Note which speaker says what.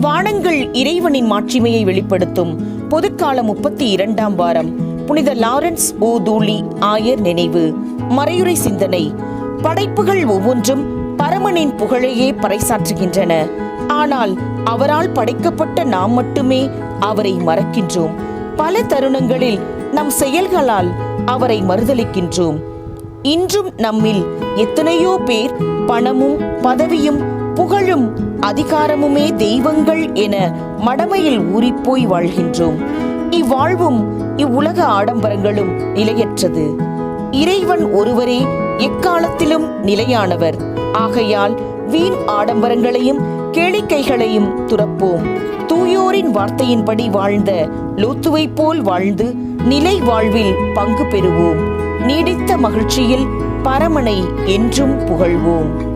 Speaker 1: வானங்கள் இறைவனின் மாட்சிமையை வெளிப்படுத்தும். பொதுக்கால முப்பத்தி இரண்டாம் வாரம். புனித லாரன்ஸ் ஓ தூளி ஆயர் நினைவு. மறையுறை சிந்தனை. படைப்புகள் ஒவ்வொன்றும் பரமனின் புகழையே பறைசாற்றுகின்றன. ஆனால் அவரால் படைக்கப்பட்ட நாம் மட்டுமே அவரை மறக்கின்றோம். பல தருணங்களில் நம் செயல்களால் அவரை மறுதலிக்கின்றோம் இன்றும் நம்மில் எத்தனையோ பேர் பணமும் பதவியும் புகழும் அதிகாரமுமே தெய்வங்கள் என மடமையில் ஊறிப்போய் வாழ்கின்றோம். இவ்வாழ்வும் இவ்வுலக ஆடம்பரங்களும் நிலையற்றது. இறைவன் ஒருவரே எக்காலத்திலும் நிலையானவர். ஆகையால் வீண் ஆடம்பரங்களையும் கேளிக்கைகளையும் துறப்போம். தூயோரின் வார்த்தையின்படி வாழ்ந்த லோத்துவை போல் வாழ்ந்து நிலை வாழ்வில் பங்கு பெறுவோம். நீடித்த மகிழ்ச்சியில் பரமனை என்றும் புகழ்வோம்.